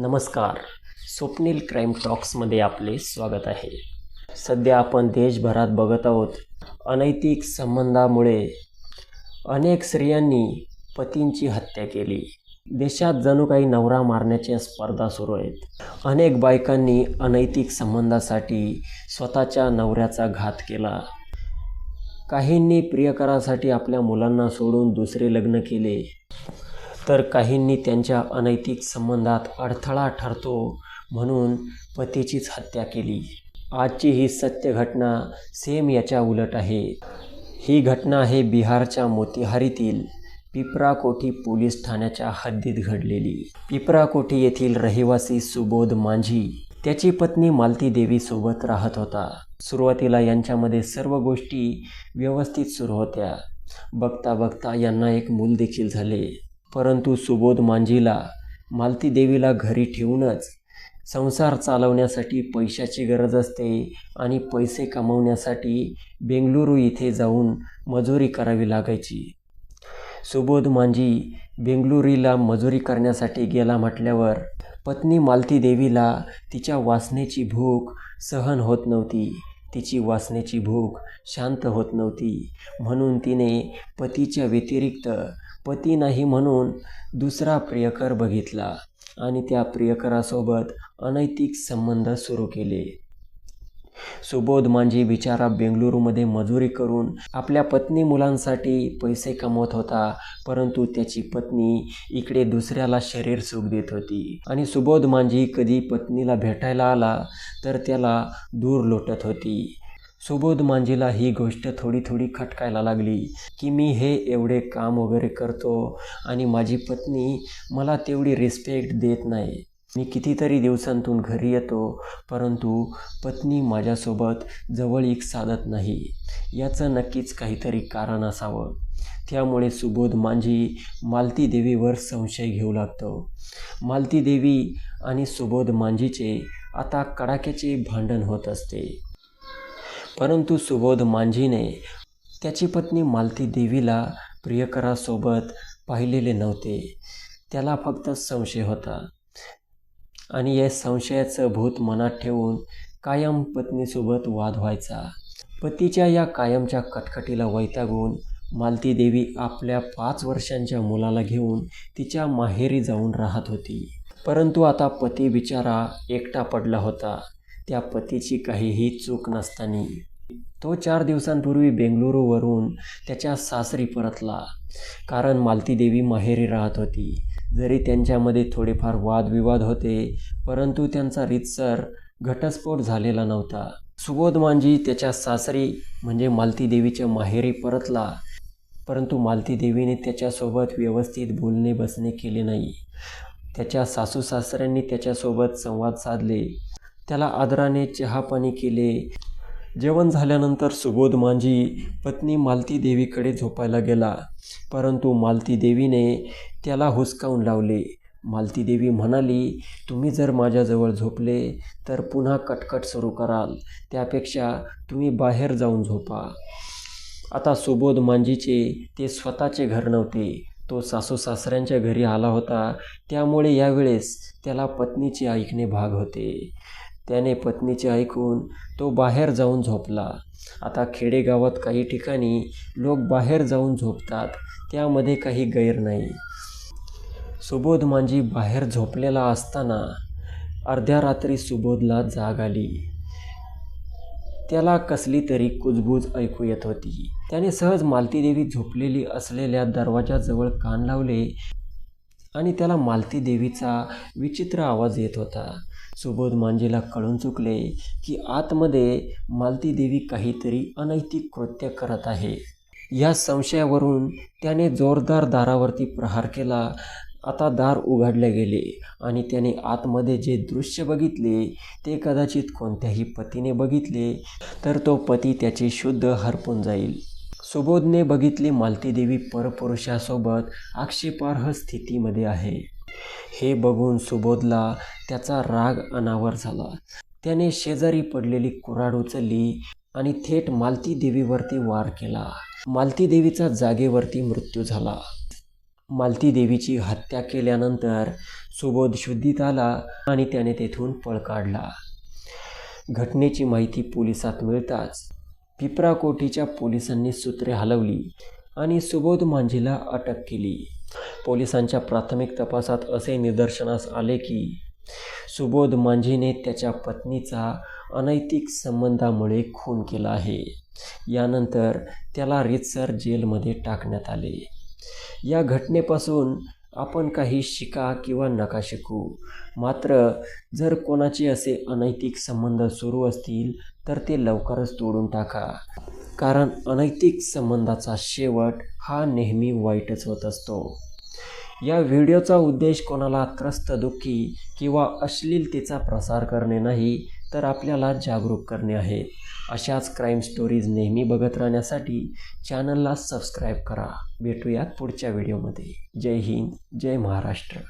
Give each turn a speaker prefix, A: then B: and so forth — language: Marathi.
A: नमस्कार. स्वप्नील क्राईम टॉक्समध्ये आपले स्वागत आहे. सध्या आपण देशभरात बघत आहोत अनैतिक संबंधामुळे अनेक स्त्रियांनी पतींची हत्या केली. देशात जणू काही नवरा मारण्याच्या स्पर्धा सुरू आहेत. अनेक बायकांनी अनैतिक संबंधासाठी स्वतःच्या नवऱ्याचा घात केला. काहींनी प्रियकरासाठी आपल्या मुलांना सोडून दुसरे लग्न केले. तर काहींनी त्यांच्या अनैतिक संबंधात अडथळा ठरतो म्हणून पतीचीच हत्या केली. आजची ही सत्य घटना सेम याच्या उलट आहे. ही घटना आहे बिहारच्या मोतीहारीतील पिपराकोठी पोलीस ठाण्याच्या हद्दीत घडलेली. पिपराकोठी येथील रहिवासी सुबोध मांझी त्याची पत्नी मालती देवी सोबत राहत होता. सुरुवातीला यांच्यामध्ये सर्व गोष्टी व्यवस्थित सुरू होत्या. बघता बघता यांना एक मूल देखील झाले. परंतु सुबोध मांझीला मालती देवीला घरी ठेवूनच संसार चालवण्यासाठी पैशाची गरज असते आणि पैसे कमवण्यासाठी बेंगलुरू इथे जाऊन मजुरी करावी लागायची. सुबोध मांझी बेंगलुरीला मजुरी करण्यासाठी गेला म्हटल्यावर पत्नी मालती देवीला तिच्या वासनेची भूक सहन होत नव्हती. तिची वासनेची भूक शांत होत नव्हती. म्हणून तिने पतीच्या व्यतिरिक्त पती नाही म्हणून दुसरा प्रियकर बघितला आणि त्या प्रियकरासोबत अनैतिक संबंध सुरू केले. सुबोध मांझी बिचारा बेंगलुरूमध्ये मजुरी करून आपल्या पत्नी मुलांसाठी पैसे कमवत होता परंतु त्याची पत्नी इकडे दुसऱ्याला शरीर सुख देत होती. आणि सुबोध मांझी कधी पत्नीला भेटायला आला तर त्याला दूर लोटत होती. सुबोध मांझीला ही गोष्ट थोडी थोडी खटकायला लागली की मी हे एवढे काम वगैरे करतो आणि माझी पत्नी मला तेवढी रिस्पेक्ट देत नाही. मी कितीतरी दिवसांतून घरी येतो परंतु पत्नी माझ्यासोबत जवळीक साधत नाही. याचं नक्कीच काहीतरी कारण असावं. त्यामुळे सुबोध मांझी मालती देवीवर संशय घेऊ लागतो. मालती देवी आणि सुबोध मांझीचे आता कडाक्याचे भांडण होत असते. परंतु सुबोध मांझीने त्याची पत्नी मालती देवीला प्रियकरासोबत पाहिलेले नव्हते. त्याला फक्त संशय होता. आणि या संशयाचं भूत मनात ठेवून कायम पत्नीसोबत वाद व्हायचा. पतीच्या या कायमच्या कटकटीला वैतागून मालती देवी आपल्या पाच वर्षांच्या मुलाला घेऊन तिच्या माहेरी जाऊन राहत होती. परंतु आता पती बिचारा एकटा पडला होता. त्या पतीची काहीही चूक नसताना तो चार दिवसांपूर्वी बेंगलुरूवरून त्याच्या सासरी परतला. कारण मालती देवी माहेरी राहत होती. जरी त्यांच्यामध्ये थोडेफार वादविवाद होते परंतु त्यांचा रीतसर घटस्फोट झालेला नव्हता. सुबोध मांजी त्याच्या सासरी म्हणजे मालती देवीच्या माहेरी परतला. परंतु मालती देवीने त्याच्यासोबत व्यवस्थित बोलणे बसणे केले नाही. त्याच्या सासू सासऱ्यांनी त्याच्यासोबत संवाद साधले. त्याला आदराने चहापाणी केले. जेवण झाल्यानंतर सुबोध मांझी पत्नी मालती देवीकडे झोपायला गेला. परंतु मालती देवीने त्याला हुसकावून लावले. मालती देवी म्हणाली तुम्ही जर माझ्याजवळ झोपले तर पुन्हा कटकट सुरू कराल. त्यापेक्षा तुम्ही बाहेर जाऊन झोपा. आता सुबोध मांझीचे ते स्वतःचे घर नव्हते. तो सासू सासऱ्यांच्या घरी आला होता. त्यामुळे यावेळेस त्याला पत्नीचे ऐकणे भाग होते. त्याने पत्नीचे ऐकून तो बाहेर जाऊन झोपला. आता खेडेगावात काही ठिकाणी लोक बाहेर जाऊन झोपतात त्यामध्ये काही गैर नाही. सुबोध मांजी बाहेर झोपलेला असताना अर्ध्या रात्री सुबोधला जाग आली. त्याला कसली तरी कुजबूज ऐकू येत होती. त्याने सहज मालती देवी झोपलेली असलेल्या दरवाजाजवळ कान लावले आणि त्याला मालती देवीचा विचित्र आवाज येत होता. सुबोध मांझीला कळून चुकले की आतमध्ये मालती देवी काहीतरी अनैतिक कृत्य करत आहे. या संशयावरून त्याने जोरदार दारावरती प्रहार केला. आता दार उघडले गेले आणि त्याने आतमध्ये जे दृश्य बघितले ते कदाचित कोणत्याही पतीने बघितले तर तो पती त्याचे शुद्ध हरपून जाईल. सुबोधने बघितली मालतीदेवी परपुरुषासोबत आक्षेपार्ह स्थितीमध्ये आहे. हे बघून सुबोधला त्याचा राग अनावर झाला. त्याने शेजारी पडलेली कुऱ्हाड उचलली आणि थेट मालती देवीवरती वार केला. मालती देवीचा जागेवरती मृत्यू झाला. मालती देवीची हत्या केल्यानंतर सुबोध शुद्धीत आला आणि त्याने तेथून पळ काढला. घटनेची माहिती पोलिसात मिळताच पिपराकोटीच्या पोलिसांनी सूत्रे हलवली आणि सुबोध मांझीला अटक केली. पोलिसांच्या प्राथमिक तपासात असे निदर्शनास आले की सुबोध मांझीने त्याच्या पत्नीचा अनैतिक संबंधामुळे खून केला आहे. यानंतर त्याला रितसर जेलमध्ये टाकण्यात आले. या घटनेपासून आपण काही शिका किंवा नका शिकू. मात्र जर कोणाचे असे अनैतिक संबंध सुरू असतील तर ते लवकरच तोडून टाका. कारण अनैतिक संबंधाचा शेवट हा नेहमी वाईटच होत असतो. या व्हिडिओचा उद्देश कोणाला त्रस्त दुःखी किंवा अश्लीलतेचा प्रसार करणे नाही तर आपल्याला जागरूक करणे आहे. अशाच क्राईम स्टोरीज नेहमी बघत राहण्यासाठी चॅनलला सबस्क्राईब करा. भेटूयात पुढच्या व्हिडिओमध्ये जय हिंद जय महाराष्ट्र.